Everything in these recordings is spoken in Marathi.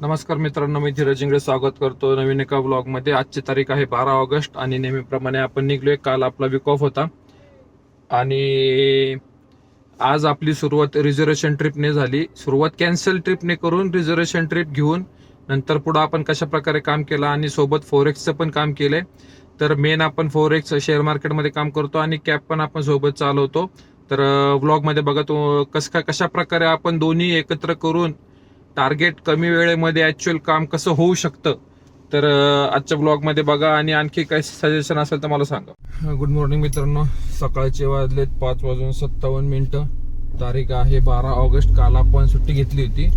नमस्कार मित्रांनो मी धीरज इंगळे स्वागत करतो नवीन एका ब्लॉगमध्ये आजची तारीख आहे बारा ऑगस्ट आणि नेहमीप्रमाणे आपण निघलोय. काल आपला विक ऑफ होता. आणि आज आपली सुरुवात रिझर्वेशन ट्रिपने झाली. सुरुवात कॅन्सल ट्रिपने करून रिझर्वेशन ट्रिप घेऊन नंतर पुढं आपण कशा प्रकारे काम केलं आणि सोबत फोरेक्सचं पण काम केलंय. तर मेन आपण फोरेक्स शेअर मार्केटमध्ये काम करतो आणि कॅप पण आपण सोबत चालवतो. तर ब्लॉगमध्ये बघा तो कस का कशा प्रकारे आपण दोन्ही एकत्र करून टार्गेट कमी वेळेमध्ये ऍक्च्युअल काम कसं होऊ शकतं? तर आजच्या ब्लॉगमध्ये बघा आणि आणखी काही सजेशन असेल तर मला सांगा. गुड मॉर्निंग मित्रांनो. सकाळचे वाजलेत पाच वाजून सत्तावन्न मिनटं. तारीख आहे बारा ऑगस्ट. काल आपण सुट्टी घेतली होती.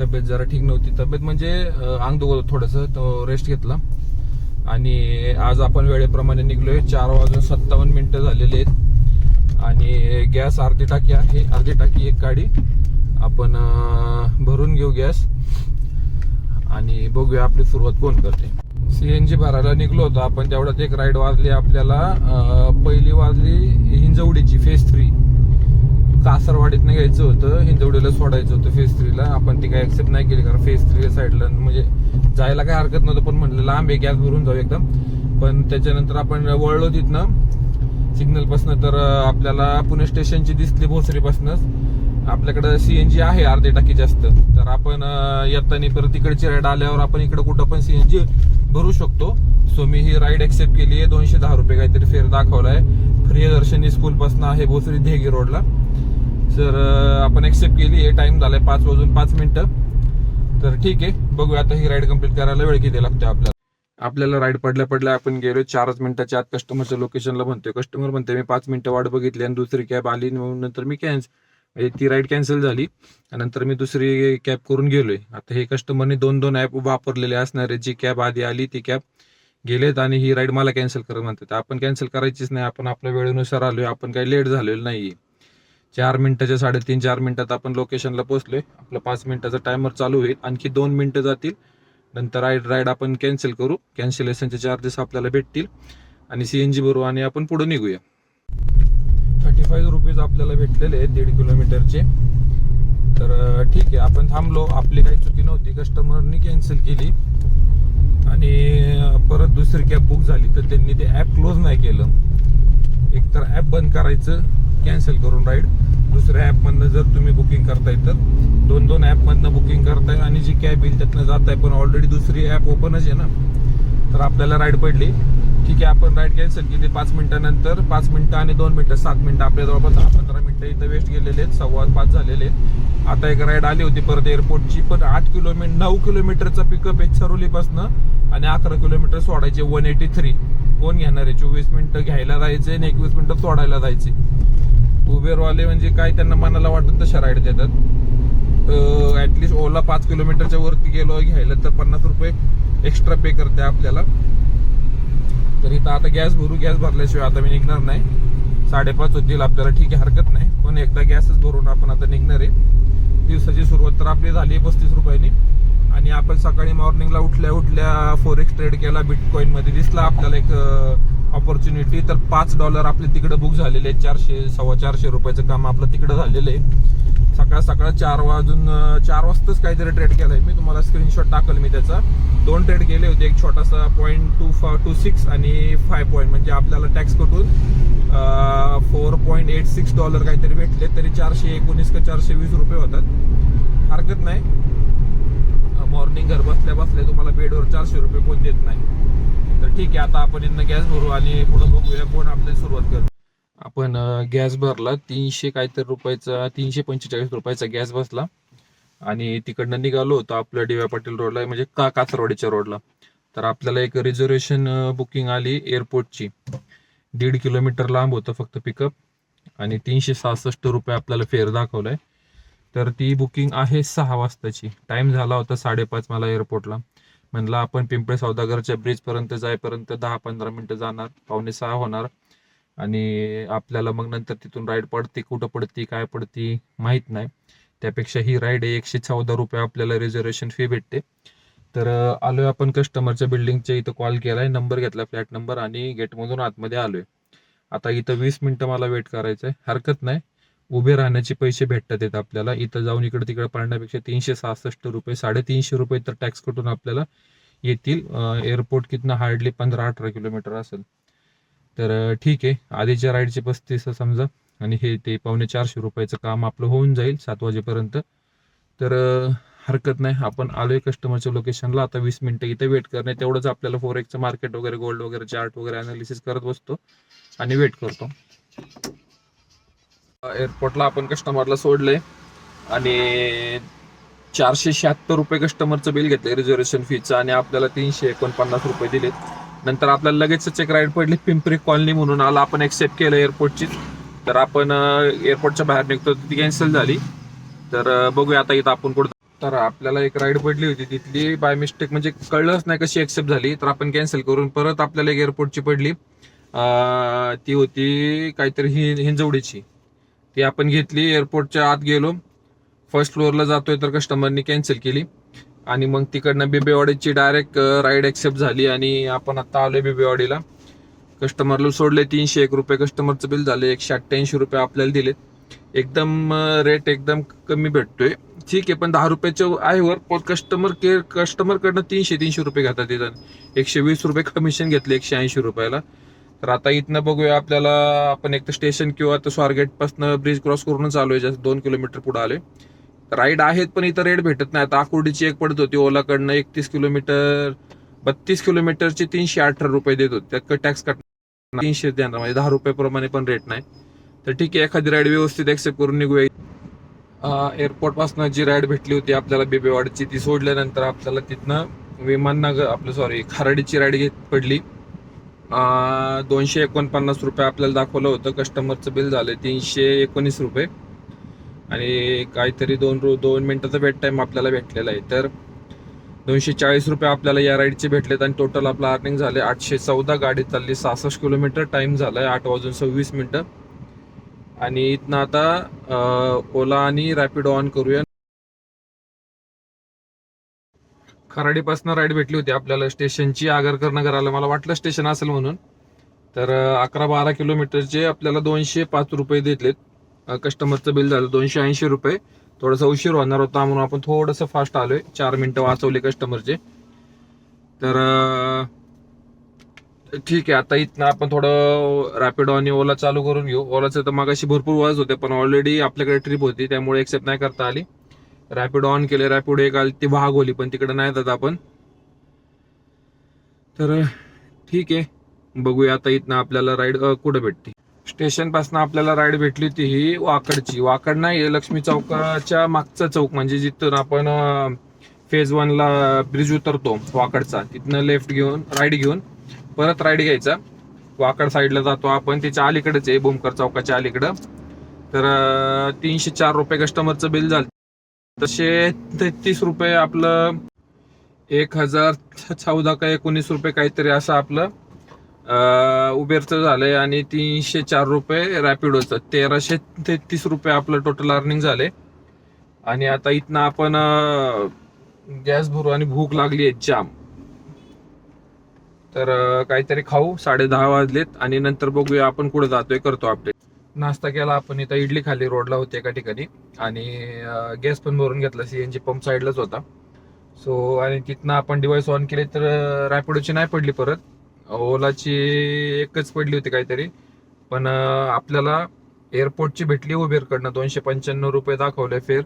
तब्येत जरा ठीक नव्हती. तब्येत म्हणजे अंग दुखत थोडंसं. तो रेस्ट घेतला. आणि आज आपण वेळेप्रमाणे निघलोय. चार वाजून सत्तावन्न मिनटं झालेले आहेत. आणि गॅस अर्धी टाकी आहे. अर्धी टाकी एक गाडी. आपण भरून घेऊ गॅस. आणि बघूया आपली सुरुवात कोण करते. सीएनजी भरायला निघलो होतो आपण तेवढ्यात एक राईड वाजली आपल्याला. पहिली वाजली हिंजवडीची फेज थ्री कासरवाडीतनं घ्यायचं होतं हिंजवडीला सोडायचं होतं फेज थ्रीला आपण ती काही ऍक्सेप्ट नाही केली कारण फेज थ्री साईडला म्हणजे जायला काही हरकत नव्हतं पण म्हटलं लांब आहे गॅस भरून जाऊ एकदम. पण त्याच्यानंतर आपण वळलो तिथनं. सिग्नलपासनं तर आपल्याला पुणे स्टेशनची दिसली भोसरीपासूनच. आपल्याकडे सीएनजी आहे अर्धे टाकी जास्त. तर आपण येताना परत तिकडची राईड आल्यावर आपण इकडं कुठं पण सीएनजी भरू शकतो. सो मी ही राईड एक्सेप्ट केली आहे. दोनशे दहा रुपये काहीतरी फेर दाखवलाय. प्रियदर्शनी स्कूलपासून आहे भोसरी देहगी रोडला. सर आपण एक्सेप्ट केली आहे. टाइम झालाय पाच वाजून पाच मिनिटं. तर ठीक आहे. बघूया आता ही राईड कंप्लीट करायला वेळ किती लागतो आपल्याला. आपल्याला राईड पडल्या पडल्या आपण गेलो चारच मिनिटाच्या आत कस्टमरच्या लोकेशनला म्हणतोय. कस्टमर म्हणते मी पाच मिनिटं वाट बघितली आणि दुसरी कॅब आली म्हणून नंतर मी कॅन्स म्हणजे ती राईड कॅन्सल झाली नंतर मी दुसरी कॅब करून गेलोय. आता हे कस्टमरने दोन दोन ॲप वापरलेले असणारे जी कॅब आधी आली ती कॅब गेलेत आणि ही राईड मला कॅन्सल कर म्हणतात. आपण कॅन्सल करायचीच नाही आपण आपल्या वेळेनुसार आलोय आपण काही लेट झालेलो नाही चार मिनिटाच्या साडेतीन चार मिनिटात आपण लोकेशनला पोहोचलोय. आपला पाच मिनिटाचा टायमर चालू होईल. आणखी दोन मिनिटं जातील नंतर राईड राईड आपण कॅन्सल करू. कॅन्सलेशनचे चार्जेस आपल्याला भेटतील. आणि सी एन जी भरू आणि आपण पुढे निघूया. थर्टी फाईव्ह रुपीज आपल्याला भेटलेले आहेत दीड किलोमीटरचे तर ठीक आहे आपण थांबलो. आपली काही चुकी नव्हती. कस्टमरनी कॅन्सल केली. आणि परत दुसरी कॅब बुक झाली. तर त्यांनी ते ॲप क्लोज नाही केलं. एकतर ॲप बंद करायचं कॅन्सल करून राईड दुसऱ्या ॲपमधनं जर तुम्ही बुकिंग करताय तर दोन दोन ॲपमधनं बुकिंग करताय आणि जी कॅब येईल त्यातनं आहे पण ऑलरेडी दुसरी ॲप ओपनच आहे ना तर आपल्याला राईड पडली. ठीक आहे आपण राईड कॅन्सल केली. पाच मिनिटानंतर पाच मिनिटं आणि दोन मिनिटं सात मिनिटं आपल्या जवळपास दहा पंधरा मिनिटं इथं वेस्ट गेलेले आहेत. सव्वा पाच झालेले आहेत. आता एक राईड आली होती परत एअरपोर्टची पण आठ किलोमीटर नऊ किलोमीटरचा पिकअप आहे सरोलीपासनं आणि अकरा किलोमीटर सोडायचे वन एटी थ्री कोण घेणार आहे? चोवीस मिनिटं घ्यायला जायचे आणि एकवीस मिनिटं सोडायला जायचे. उबेरवाले म्हणजे काय त्यांना मनाला वाटत तशा राईड देतात. ऍटलिस्ट ओला पाच किलोमीटरच्या वरती गेलो घ्यायला तर पन्नास रुपये एक्स्ट्रा पे करते आपल्याला. तर इथं आता गॅस भरू गॅस भरल्याशिवाय आता मी निघणार नाही. साडेपाच होतील आपल्याला ठीक आहे हरकत नाही. पण एकदा गॅसच भरून आपण आता निघणार आहे. दिवसाची सुरुवात तर आपली झाली आहे पस्तीस रुपयांनी. आणि आपण सकाळी मॉर्निंगला उठल्या उठल्या फोरेक्स ट्रेड केला बिटकॉईनमध्ये दिसला आपल्याला एक ऑपॉर्च्युनिटी तर पाच डॉलर आपले तिकडे बुक झालेले आहेत. चारशे सव्वा चारशे रुपयाचं काम आपलं तिकडं झालेलं आहे. सकाळ सकाळ चार वाजून चार वाजताच काहीतरी ट्रेड केलाय. मी तुम्हाला स्क्रीनशॉट टाकल मी त्याचा. दोन ट्रेड केले होते. एक छोटासा पॉईंट टू टू सिक्स आणि फाय पॉईंट म्हणजे आपल्याला tax कटून four point eight six dollar काहीतरी भेटले. तरी चारशे एकोणीस का चारशे वीस रुपये होतात. हरकत नाही. मॉर्निंग घर बसल्या बसल्या तुम्हाला बेडवर चारशे रुपये कोण देत नाही. तर ठीक आहे आता आपण इथनं गॅस भरू आणि पुढे बघूया कोण आपल्याला सुरुवात करू आपण गॅस भरला तीनशे काहीतरी रुपयाचा तीनशे पंचेचाळीस रुपयाचा गॅस बसला. आणि तिकडनं निघालो होतो आपल्या डी वाय पाटील रोडला म्हणजे का कासरवाडीच्या रोडला. तर आपल्याला एक रिझर्वेशन बुकिंग आली एअरपोर्टची. दीड किलोमीटर लांब होतं फक्त पिकअप. आणि तीनशे सहासष्ट रुपये आपल्याला फेअर दाखवलाय. तर ती बुकिंग आहे सहा वाजताची. टाइम झाला होता साडेपाच मला एअरपोर्टला. म्हणलं आपण पिंपळे सौदागरच्या ब्रिजपर्यंत जाईपर्यंत दहा पंधरा मिनिटं जाणार पावणे सहा होणार. आणि आपल्याला मग नंतर तिथून राईड पडते कुठं पडती काय पडती माहीत नाही. त्यापेक्षा ही राईड एकशे चौदा रुपये आपल्याला रिझर्वेशन फी भेटते. तर आलोय आपण कस्टमरच्या बिल्डिंगच्या इथं कॉल केलाय नंबर घेतला फ्लॅट नंबर आणि गेटमधून आतमध्ये आलोय. आता इथं वीस मिनिटं मला वेट करायचंय. हरकत नाही. उभे राहण्याचे पैसे भेटतात येत आपल्याला. इथं जाऊन इकडे तिकडे पडण्यापेक्षा तीनशे सहासष्ट रुपये साडेतीनशे रुपये तर टॅक्स कटून आपल्याला येतील. एअरपोर्ट कितना हार्डली पंधरा अठरा किलोमीटर असेल. तर ठीक आहे. आधीच्या राईडचे पस्तीस समजा. आणि हे ते पावणे चारशे रुपयाचं काम आपलं होऊन जाईल सात वाजेपर्यंत. तर हरकत नाही. आपण आलोय कस्टमरच्या लोकेशनला आता वीस मिनिटं इथे वेट करणे. तेवढंच आपल्याला फोर एक्सचं मार्केट वगैरे गोल्ड वगैरे चार्ट वगैरे अनालिसिस करत बसतो. आणि वेट करतो. एअरपोर्टला आपण कस्टमरला सोडलंय. आणि चारशे शहात्तर रुपये कस्टमरचं बिल घेतलं रिझर्वेशन फीचं आणि आपल्याला तीनशे एकोणपन्नास रुपये दिलेत. नंतर आपल्याला लगेचच एक राईड पडली पिंपरी कॉलनी म्हणून आला आपण एक्सेप्ट केलं एअरपोर्टची तर आपण एअरपोर्टच्या बाहेर निघतो ती कॅन्सल झाली. तर बघूया आता इथं आपण कुठं तर आपल्याला एक राईड पडली होती तिथली बाय मिस्टेक म्हणजे कळलंच नाही कशी एक्सेप्ट झाली. तर आपण कॅन्सल करून परत आपल्याला एक एअरपोर्टची पडली. ती होती काहीतरी हि हिंजवडीची. ती आपण घेतली एअरपोर्टच्या आत गेलो. फर्स्ट फ्लोअरला जातोय तर कस्टमरनी कॅन्सल केली. आणि मग तिकडनं बिबेवाडीची डायरेक्ट राईड ॲक्सेप्ट झाली आणि आपण आता आलोय बिबेवाडीला. कस्टमरला सोडले तीनशे एक रुपये. कस्टमरचं बिल झालं एकशे अठ्ठ्याऐंशी रुपये आपल्याला दिलेत. एकदम रेट एकदम कमी भेटतोय. ठीक आहे पण दहा रुपयाच्या आहे वर पण कस्टमर केअर कस्टमरकडनं तीनशे तीनशे रुपये घेतात तिथं. एकशे वीस रुपये कमिशन घेतले एकशे ऐंशी रुपयाला. तर आता इथनं बघूया आपल्याला आपण एक तर स्टेशन किंवा तर स्वारगेट ब्रिज क्रॉस करूनच आलोय जास्त दोन किलोमीटर पुढे आलोय. राईड आहेत पण इथं रेट भेटत नाही. आता आकुर्डीची एक पडत होती ओलाकडनं एकतीस किलोमीटर बत्तीस किलोमीटरचे तीनशे अठरा रुपये देत होते. त्यात टॅक्स कट तीनशे देणार म्हणजे दहा रुपये प्रमाणे पण रेट नाही. तर ठीक आहे एखादी राईड व्यवस्थित एक्सेप्ट करून निघूया. एअरपोर्टपासून जी राईड भेटली होती आपल्याला बेबेवाडची ती सोडल्यानंतर आपल्याला तिथनं विमाननगर आपलं सॉरी खाराडीची राईड घेत पडली. दोनशे एकोणपन्नास रुपये आपल्याला दाखवलं होतं. कस्टमरचं बिल झालं तीनशे एकोणीस रुपये. आणि काहीतरी दोन रु दोन मिनटाचं वेट टाईम आपल्याला भेटलेला आहे. तर दोनशे चाळीस रुपये आपल्याला या राईडचे भेटलेत आणि टोटल आपलं अर्निंग झाले आठशे चौदा. गाडी चालली सहासष्ट किलोमीटर. टाइम झालाय आठ वाजून सव्वीस मिनटं. आणि इथनं आता ओला आणि रॅपिडो ऑन करूया. खराडीपासून राईड भेटली होती आपल्याला. स्टेशनची आगरकर नगराला मला वाटलं स्टेशन असेल म्हणून. तर अकरा बारा किलोमीटरचे आपल्याला दोनशे पाच रुपये देतलेत. कस्टमरचं बिल झालं दोनशे ऐंशी रुपये. थोडासा उशीर होणार होता म्हणून आपण थोडंसं फास्ट आलोय. चार मिनटं वाचवले कस्टमरचे तर ठीक आहे आता इथनं आपण थोडं रॅपिडो आणि ओला चालू करून घेऊ. ओलाचं तर मागाशी भरपूर वाज होते पण ऑलरेडी आपल्याकडे ट्रिप होती त्यामुळे एक्सेप्ट नाही करता आली. रॅपिड ऑन केले रॅपिड एक आली ती भागवली पण तिकडे नाही जात आपण. तर ठीक आहे. बघूया आता इथनं आपल्याला राईड कुठं भेटते. स्टेशनपासून आपल्याला राईड भेटली होती ही वाकडची. वाकड नाही लक्ष्मी चौकाच्या मागचा चौक म्हणजे जिथून आपण फेज ला ब्रिज उतरतो वाकडचा. तिथनं लेफ्ट घेऊन राईड घेऊन परत राईड घ्यायचा. वाकड साईडला जातो आपण त्याच्या अलीकडेच आहे बोमकर चौकाच्या अलीकडं. तर तीनशे चार रुपये कस्टमरचं बिल झालं. तसे तेहतीस रुपये आपलं एक हजार चौदा का एकोणीस रुपये काहीतरी असं आपलं उबेरचं झालंय आणि तीनशे चार रुपये रॅपिडोचं तेराशे तेहतीस रुपये आपलं टोटल अर्निंग झाले. आणि आता इथनं आपण गॅस भरू आणि भूक लागली आहे जाम. तर काहीतरी खाऊ साडे दहा वाजलेत आणि नंतर बघूया आपण कुठे जातोय करतो अपडेट नाश्ता केला आपण इथं इडली खाली रोडला होती एका ठिकाणी. आणि गॅस पण भरून घेतला सीएनजी पंप साईडलाच होता. सो आणि तिथनं आपण डिवाइस ऑन केले तर रॅपिडोची नाही पडली परत. ओलाची एकच पडली होती काहीतरी. पण आपल्याला एअरपोर्टची भेटली उबेरकडनं दोनशे पंच्याण्णव रुपये दाखवले फेर.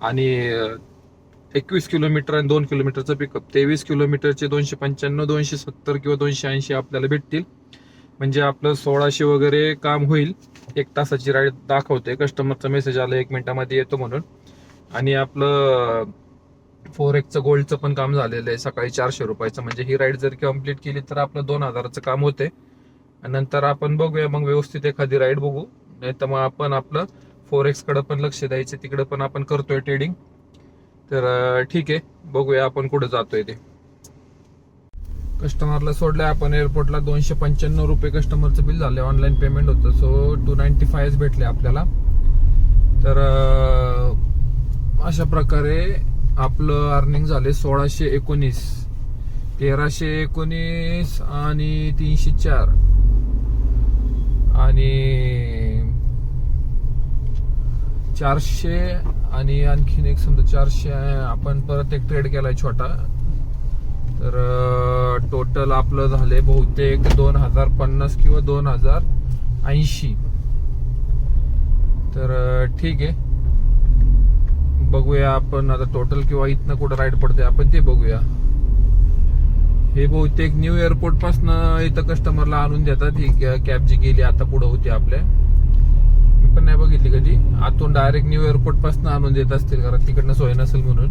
आणि एकवीस किलोमीटर आणि दोन किलोमीटरचं पिकअप तेवीस किलोमीटरचे दोनशे पंच्याण्णव दोनशे सत्तर किंवा दोनशे ऐंशी आपल्याला भेटतील. म्हणजे आपलं सोळाशे वगैरे काम होईल. एक तासाची राईड दाखवते कस्टमरचा मेसेज आला एक मिनिटामध्ये येतो म्हणून. आणि आपलं फोर एक्सचं गोल्डचं पण काम झालेलं आहे. सकाळी चारशे रुपयाचं. म्हणजे ही राईड जर कंप्लीट केली तर आपलं दोन हजाराचं काम होते आणि नंतर आपण बघूया मग व्यवस्थित एखादी राईड बघू. नाही तर मग आपण आपलं फोर एक्सकडे पण लक्ष द्यायचं. तिकडे पण आपण करतोय ट्रेडिंग तर ठीक आहे. बघूया आपण कुठे जातोय ते. कस्टमरला सोडलं आपण एअरपोर्टला दोनशे पंच्याण्णव रुपये कस्टमरचं बिल झालं ऑनलाईन पेमेंट होतं. सो टू नाईन्टी फायच भेटले आपल्याला. तर अशा प्रकारे आपलं अर्निंग झाले सोळाशे एकोणीस तेराशे एकोणीस आणि तीनशे चार. आणि चारशे आणि आणखीन एक समजा चारशे आपण परत एक ट्रेड केलाय छोटा. तर टोटल आपलं झालंय बहुतेक दोन हजार पन्नास किंवा दोन हजार ऐंशी. तर ठीक आहे. बघूया आपण आता टोटल किंवा इथनं कुठं राईड पडते आपण ते बघूया. हे बहुतेक न्यू एअरपोर्ट पासन इथं कस्टमरला आणून देतात. ही कॅब जी गेली आता पुढं होती आपल्या. मी पण नाही बघितली कधी. आतून डायरेक्ट न्यू एअरपोर्टपासून आणून देत असतील कारण तिकडनं सोय नसेल म्हणून.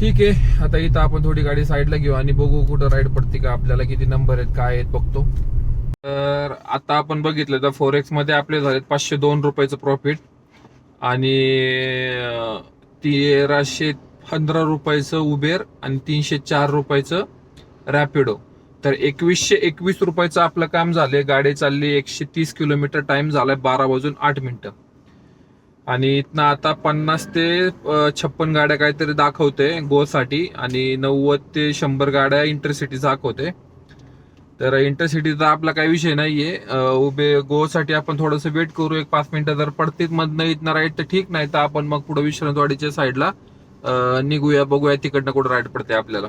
ठीक आहे. आता इथं आपण थोडी गाडी साईडला घेऊ आणि बघू कुठं राईड पडते का आपल्याला किती नंबर आहेत काय आहेत बघतो. तर आता आपण बघितलं तर फोरेक्समध्ये आपले झालेत पाचशे दोन रुपयाचं प्रॉफिट आणि तेराशे पंधरा रुपयाचं उबेर आणि तीनशे चार रुपयाचं रॅपिडो तर एकवीसशे एकवीस रुपयाचं आपलं काम झालंय. गाडी चालली एकशे तीस किलोमीटर टाइम झालाय बारा वाजून आठ मिनिटं. आणि इथनं आता पन्नास ते छप्पन गाड्या काहीतरी दाखवते गोसाठी आणि नव्वद ते शंभर गाड्या इंटरसिटी दाखवते. तर इंटरसिटीचा आपला काही विषय नाहीये. उभे गोसाठी आपण थोडस वेट करू. एक पाच मिनिटं जर पडतील मधनं इथनं राईट तर ठीक नाही तर आपण मग पुढे विश्रांतवाडीच्या साईडला निघूया बघूया तिकडनं कुठं राईट पडते आपल्याला.